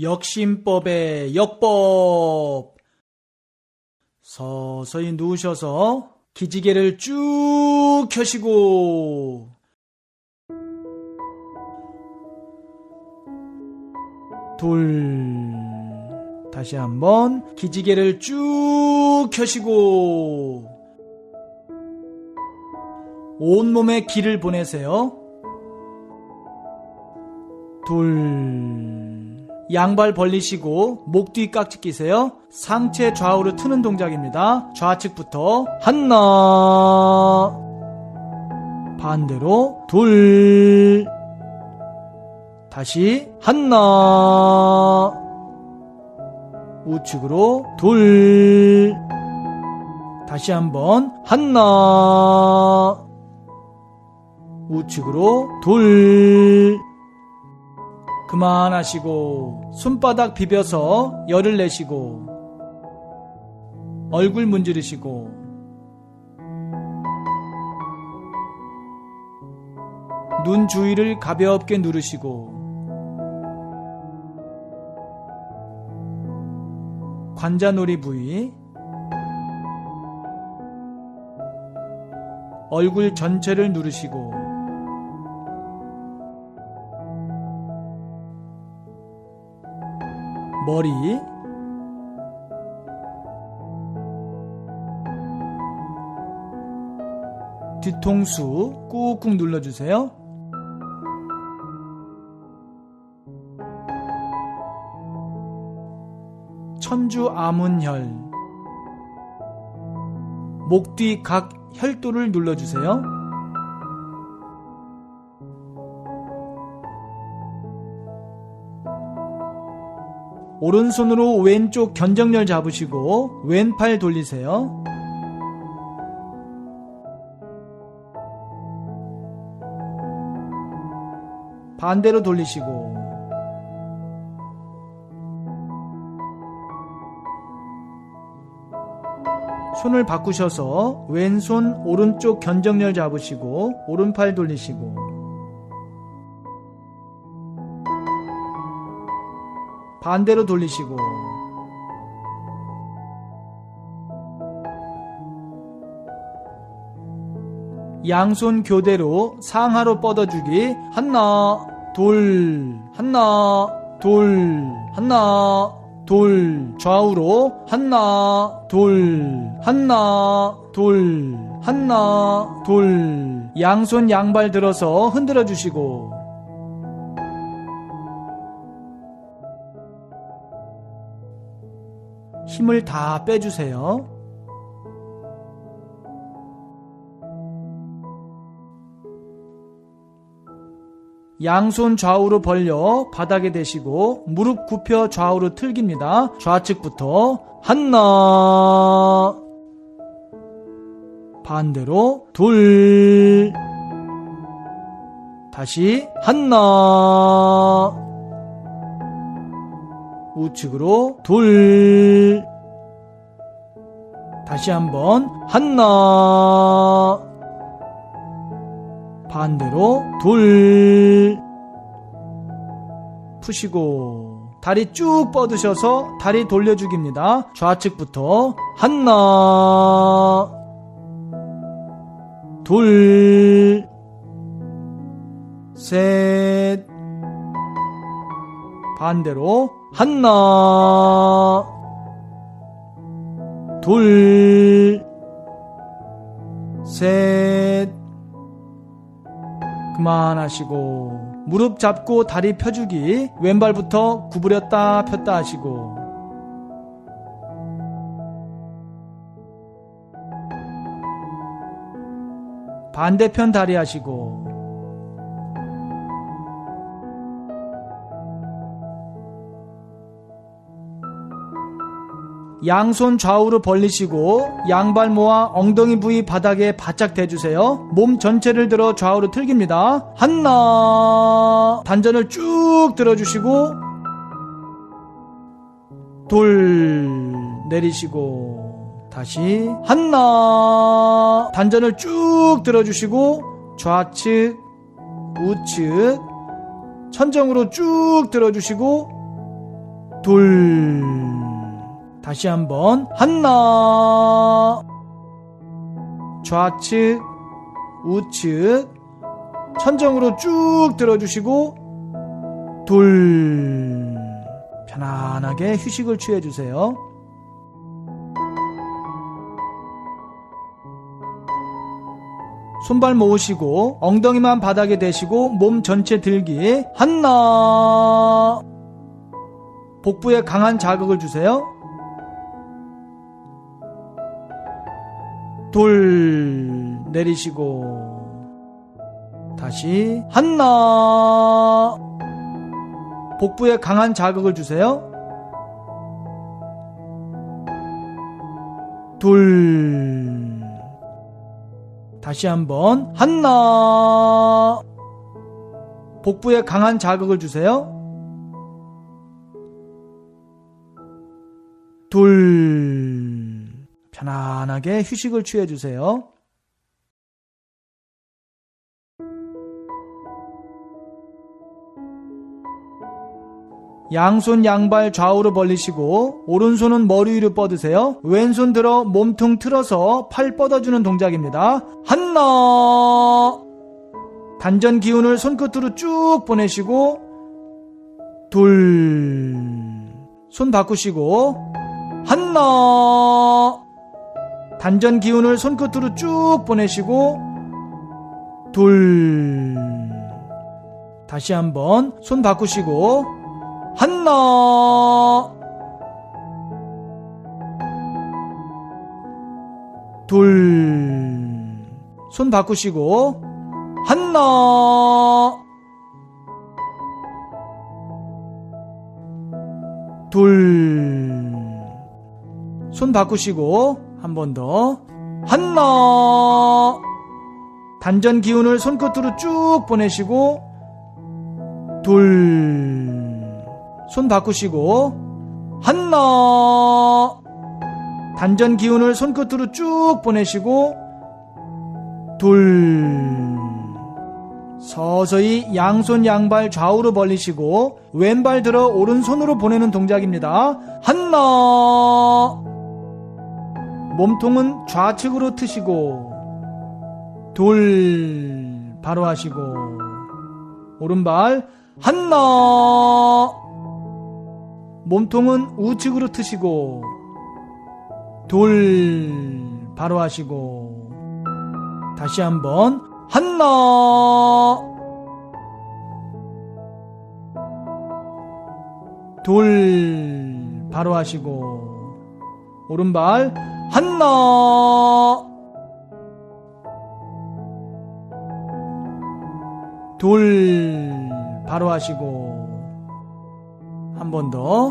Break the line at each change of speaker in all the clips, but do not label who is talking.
역심법의 역법. 서서히 누우셔서 기지개를 쭉 켜시고 둘 다시 한번 기지개를 쭉 켜시고 온몸에 기를 보내세요. 둘 양발 벌리시고 목 뒤 깍지 끼세요. 상체 좌우로 트는 동작입니다. 좌측부터 하나 반대로 둘 다시 하나 우측으로 둘 다시 한번 하나 우측으로 둘 그만하시고 손바닥 비벼서 열을 내시고 얼굴 문지르시고 눈 주위를 가볍게 누르시고 관자놀이 부위 얼굴 전체를 누르시고 머리 뒤통수 꾹꾹 눌러주세요. 천주 아문혈 목 뒤 각 혈도를 눌러주세요. 오른손으로 왼쪽 견정렬 잡으시고 왼팔 돌리세요. 반대로 돌리시고 손을 바꾸셔서 왼손 오른쪽 견정렬 잡으시고 오른팔 돌리시고 반대로 돌리시고. 양손 교대로 상하로 뻗어주기. 하나 둘 하나 둘 하나 둘 좌우로 하나 둘 하나 둘 하나 둘 양손 양발 들어서 흔들어 주시고 힘을 다 빼주세요. 양손 좌우로 벌려 바닥에 대시고 무릎 굽혀 좌우로 틀깁니다. 좌측부터 하나 반대로 둘 다시 하나 우측으로 둘. 다시 한번 하나. 반대로 둘. 푸시고 다리 쭉 뻗으셔서 다리 돌려주기입니다. 좌측부터 하나. 둘셋 반대로 하나. 둘셋. 그만하시고 무릎 잡고 다리 펴주기 왼발부터 구부렸다 폈다 하시고. 반대편 다리 하시고 양손 좌우로 벌리시고 양발 모아 엉덩이 부위 바닥에 바짝 대주세요. 몸 전체를 들어 좌우로 틀깁니다. 하나 단전을 쭉 들어주시고 둘 내리시고 다시 하나 단전을 쭉 들어주시고 좌측 우측 천정으로 쭉 들어주시고 둘 다시 한번 하나 좌측 우측 천정으로 쭉 들어주시고 둘 편안하게 휴식을 취해주세요. 손발 모으시고 엉덩이만 바닥에 대시고 몸 전체 들기 하나 복부에 강한 자극을 주세요. 둘 내리시고 다시 하나 복부에 강한 자극을 주세요. 둘 다시 한번 하나 복부에 강한 자극을 주세요. 둘 편안하게 휴식을 취해 주세요. 양손 양발 좌우로 벌리시고 오른손은 머리 위로 뻗으세요. 왼손 들어 몸통 틀어서 팔 뻗어주는 동작입니다. 하나 단전 기운을 손끝으로 쭉 보내시고 둘 손 바꾸시고 하나 단전 기운을 손끝으로 쭉 보내시고 둘. 다시 한번 손 바꾸시고 하나. 둘. 손 바꾸시고 하나. 둘. 손 바꾸시고 한 번 더. 하나! 단전 기운을 손끝으로 쭉 보내시고 둘 손 바꾸시고 하나! 단전 기운을 손끝으로 쭉 보내시고 둘 서서히 양손 양발 좌우로 벌리시고 왼발 들어 오른손으로 보내는 동작입니다. 하나 몸통은 좌측으로 트시고 둘 바로 하시고 오른발 하나. 몸통은 우측으로 트시고 둘 바로 하시고 다시 한번 하나. 둘 바로 하시고 오른발 하나. 둘 바로 하시고. 한 번 더.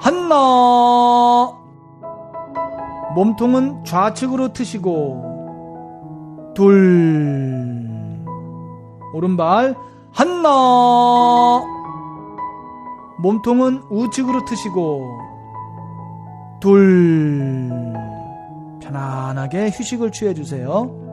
하나. 몸통은 좌측으로 트시고. 둘 오른발. 하나. 몸통은 우측으로 트시고. 둘 편안하게 휴식을 취해 주세요.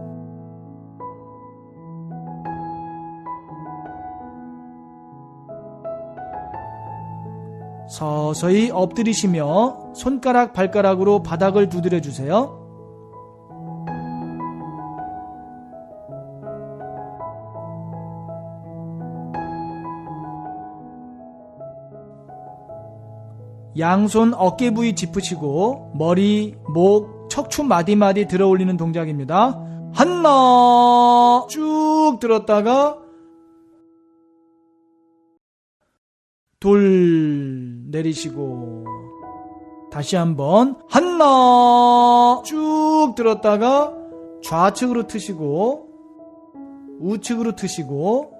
서서히 엎드리시며 손가락 발가락으로 바닥을 두드려 주세요. 양손 어깨 부위 짚으시고 머리, 목, 척추 마디마디 들어 올리는 동작입니다. 하나 쭉 들었다가 둘 내리시고 다시 한번 하나 쭉 들었다가 좌측으로 트시고 우측으로 트시고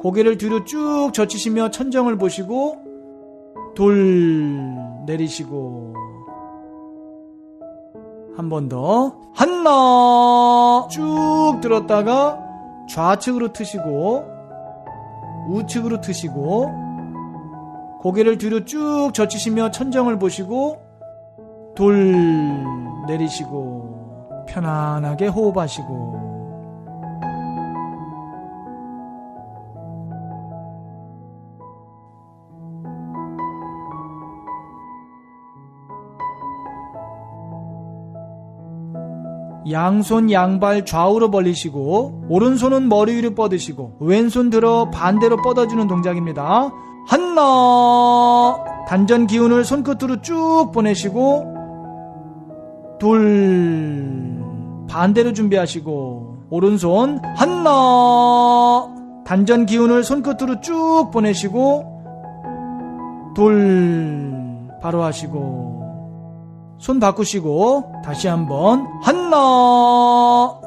고개를 뒤로 쭉 젖히시며 천정을 보시고 둘 내리시고 한 번 더. 하나! 쭉 들었다가 좌측으로 트시고 우측으로 트시고 고개를 뒤로 쭉 젖히시며 천정을 보시고 둘 내리시고 편안하게 호흡하시고 양손 양발 좌우로 벌리시고 오른손은 머리 위로 뻗으시고 왼손 들어 반대로 뻗어주는 동작입니다. 하나 단전 기운을 손끝으로 쭉 보내시고 둘 반대로 준비하시고 오른손 하나 단전 기운을 손끝으로 쭉 보내시고 둘 바로 하시고 손 바꾸시고 다시 한번 하나.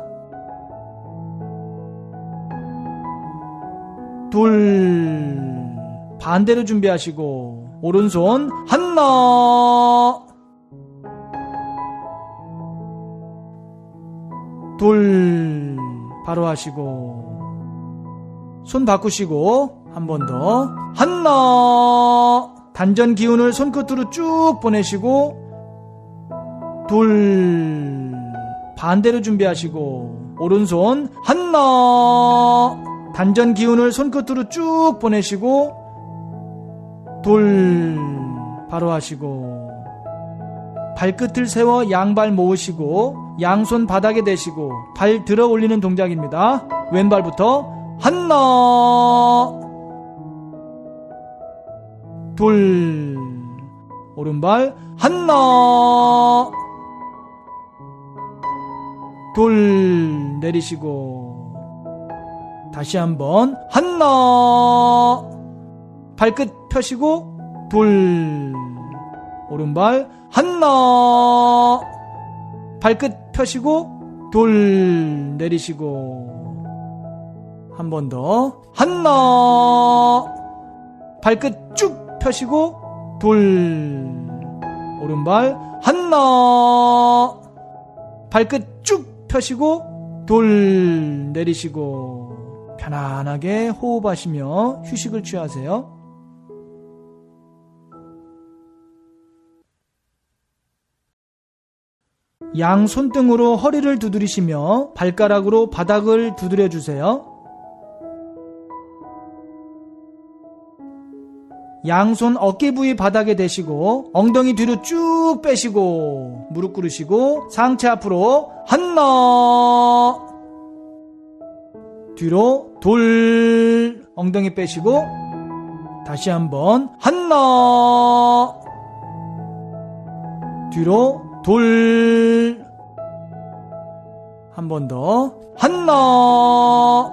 둘. 반대로 준비하시고 오른손 하나. 둘. 바로 하시고 손 바꾸시고 한 번 더 하나. 단전 기운을 손끝으로 쭉 보내시고 둘. 반대로 준비하시고 오른손 하나. 단전 기운을 손끝으로 쭉 보내시고 둘. 바로 하시고 발끝을 세워 양발 모으시고 양손 바닥에 대시고 발 들어 올리는 동작입니다. 왼발부터 하나. 둘. 오른발 하나 둘 내리시고 다시 한번 하나. 발끝 펴시고 둘 오른발 하나. 발끝 펴시고 둘 내리시고 한 번더 하나. 발끝 쭉 펴시고 둘 오른발 하나. 발끝 쭉 펴시고 둘 내리시고 편안하게 호흡하시며 휴식을 취하세요. 양 손등으로 허리를 두드리시며 발가락으로 바닥을 두드려 주세요. 양손 어깨 부위 바닥에 대시고 엉덩이 뒤로 쭉 빼시고 무릎 꿇으시고 상체 앞으로 하나 뒤로 돌. 엉덩이 빼시고 다시 한번 하나 뒤로 돌. 한 번더 하나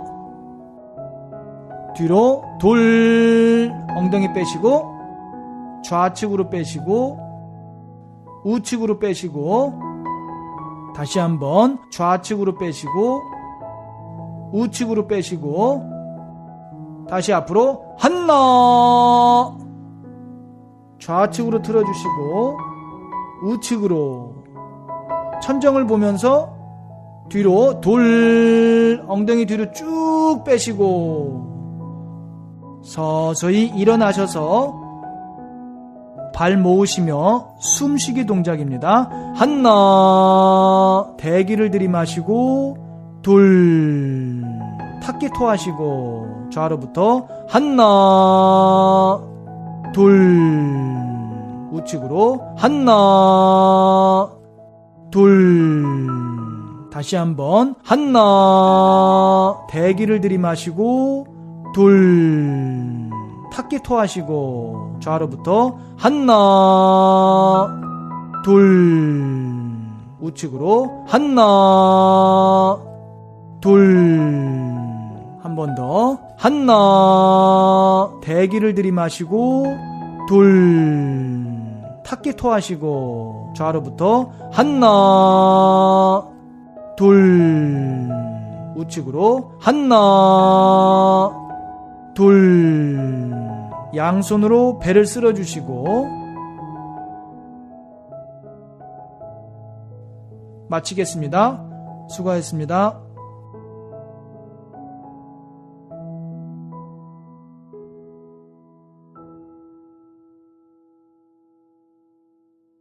뒤로 돌 엉덩이 빼시고 좌측으로 빼시고 우측으로 빼시고 다시 한번 좌측으로 빼시고 우측으로 빼시고 다시 앞으로 하나. 좌측으로 틀어주시고 우측으로. 천정을 보면서 뒤로 돌 엉덩이 뒤로 쭉 빼시고 서서히 일어나셔서 발 모으시며 숨쉬기 동작입니다. 하나 대기를 들이마시고 둘 탁기 토하시고 좌로부터 하나 둘 우측으로 하나 둘 다시 한번 하나 대기를 들이마시고 둘 탁기 토 하시고 좌로부터 하나. 둘 우측으로 하나. 둘 한 번더 하나. 대기를 들이마시고 둘 탁기 토 하시고 좌로부터 하나. 둘 우측으로 하나 둘 양손으로 배를 쓸어 주시고 마치겠습니다. 수고하셨습니다.